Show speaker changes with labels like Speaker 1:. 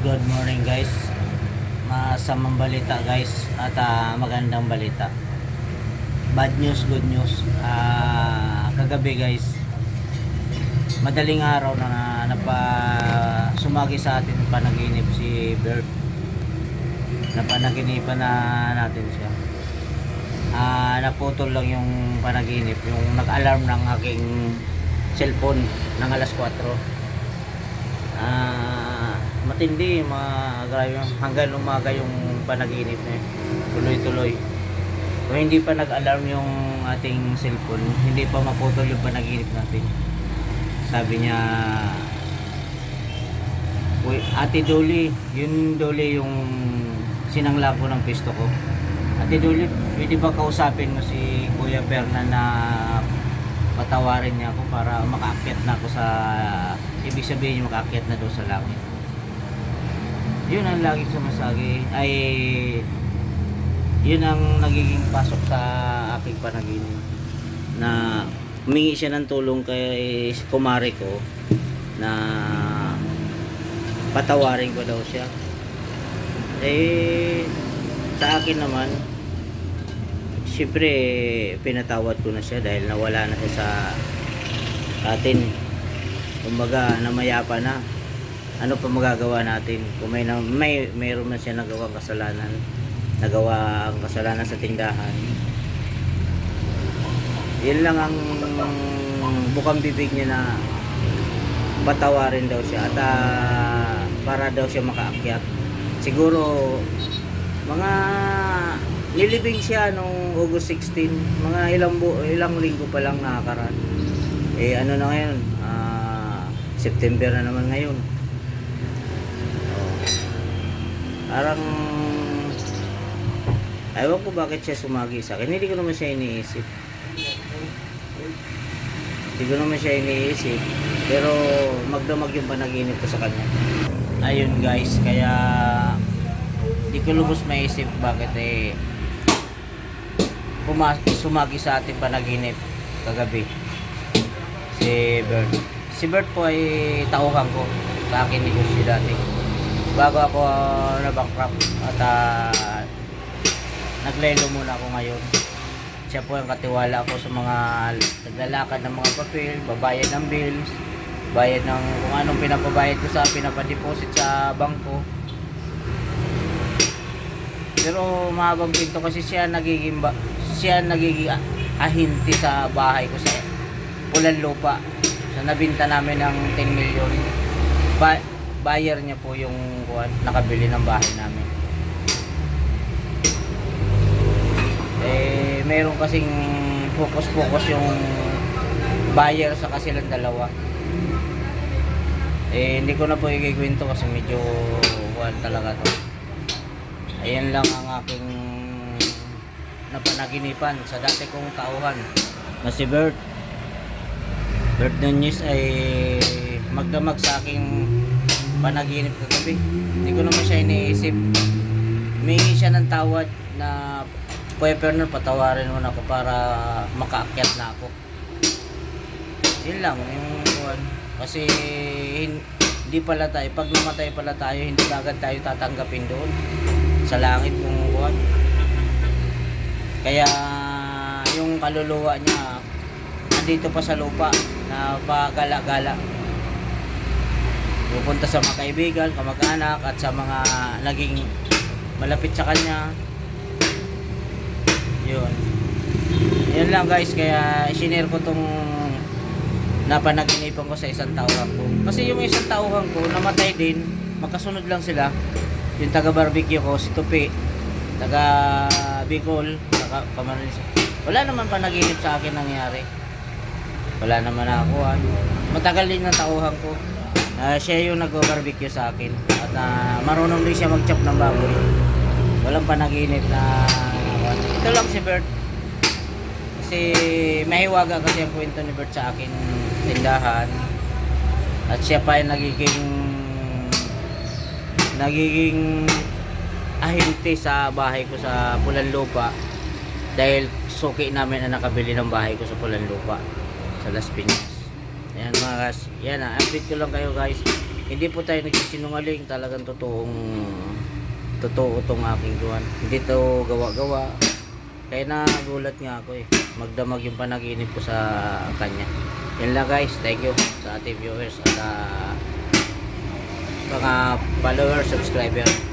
Speaker 1: Good morning guys. Masamang balita guys at ah, magandang balita. Bad news, good news. Ah, kagabi guys, madaling araw na napa sumagi sa atin panaginip si Bert. Napanaginipan na natin siya. Ah, naputol lang yung panaginip, yung nag-alarm ng aking cellphone ng alas 4. Ah, matindi mga grabe hanggang umaga yung panaginip na yun. Tuloy-tuloy. Kung hindi pa nag-alarm yung ating cellphone, hindi pa maputol yung panaginip natin. Sabi niya, Uy, Ate Dolly, yun Dolly yung sinangla ko ng pisto ko. Ate Dolly, pwede ba kausapin mo si Kuya Perna na patawarin niya ako para makaakyat na ako sa ibig sabihin yung makaakyat na daw sa langit yun ang lagi sumasagi. Ay yun ang nagiging pasok sa aking panaginip. Na humingi siya ng tulong kay kumare ko na patawarin ko daw siya. Eh sa akin naman syempre pinatawad ko na siya dahil nawala na siya sa atin. Kumbaga namayapa na ano pa magagawa natin? Kung may, may mayroon na siya nagawang kasalanan nagawa ang kasalanan sa tindahan yun lang ang bukang bibig niya na patawarin daw siya at ah, para daw siya makaakyat. Siguro mga nilibing siya nung August 16 mga ilang bu ilang linggo pa lang nakakaraan. Eh ano na ngayon? Ah, September na naman ngayon parang ewan ko bakit siya sumagi sa akin. Hindi ko naman siya iniisip. Hindi ko naman siya iniisip pero magdamag yung panaginip ko sa kanya. Ayun guys kaya hindi ko lubos maisip bakit eh sumagi sa ating panaginip kagabi. Si Bert. Si Bert po ay tauhan ko. Sa akin negosyo dati bago ako uh, na-bankrupt at uh, naglelo muna ako ngayon siya po ang katiwala ko sa mga naglalakad ng mga papel babayad ng bills bayad ng kung anong pinapabayad ko sa pinapadeposit sa bangko pero mahabang pinto kasi siya nagiging ba, siya nagiging ah- ahinti sa bahay ko sa Pulan Lupa. So nabinta namin ng 10 million. Ba buyer niya po yung kuwan, nakabili ng bahay namin. Eh meron kasing focus-focus yung buyer sa kasilang dalawa. Eh hindi ko na po ikikwento kasi medyo kuwan talaga to. Ayan lang ang aking napanaginipan sa dati kong tauhan na si Bert. Bert Nunez ay magdamag sa aking panaginip kagabi. Hindi ko naman siya iniisip. Humingi siya ng tawad na Perner, patawarin mo na ako para makaakyat na ako. Yun lang, yung kuwan. Kasi hin- hindi pala tayo, pag namatay pala tayo, hindi agad tayo tatanggapin doon sa langit kung kuwan. Kaya yung kaluluwa niya nandito pa sa lupa na pagala-gala. Pupunta sa mga kaibigan, kamag-anak at sa mga naging malapit sa kanya. Yun. Yun lang guys, kaya isinare ko tong napanaginipan ko sa isang tauhan ko. Kasi yung isang tauhan ko, namatay din, magkasunod lang sila. Yung taga barbecue ko, si Tupi, taga Bicol, taga Camarines. Wala naman panaginip sa akin nangyari. Wala naman ako. ah. Matagal din na tauhan ko. Ah, siya yung nag-barbecue sa akin. At ah, marunong din siya mag-chop ng baboy. Walang panaginip na... Ito lang si Bert. Kasi mahiwaga kasi ang kwento ni Bert sa akin tindahan. At siya pa ay nagiging nagiging ahinti sa bahay ko sa Pulan Lupa dahil suki namin na nakabili ng bahay ko sa Pulan Lupa sa Las Piñas. Ayan mga guys, yan ah, update ko lang kayo guys Hindi po tayo nagsisinungaling, talagang totoong totoo tong aking gawan. Hindi to gawa-gawa. Kaya nagulat nga ako eh. Magdamag yung panaginip ko sa kanya. Yan lang guys, thank you sa ating viewers at ah, mga follower, subscriber.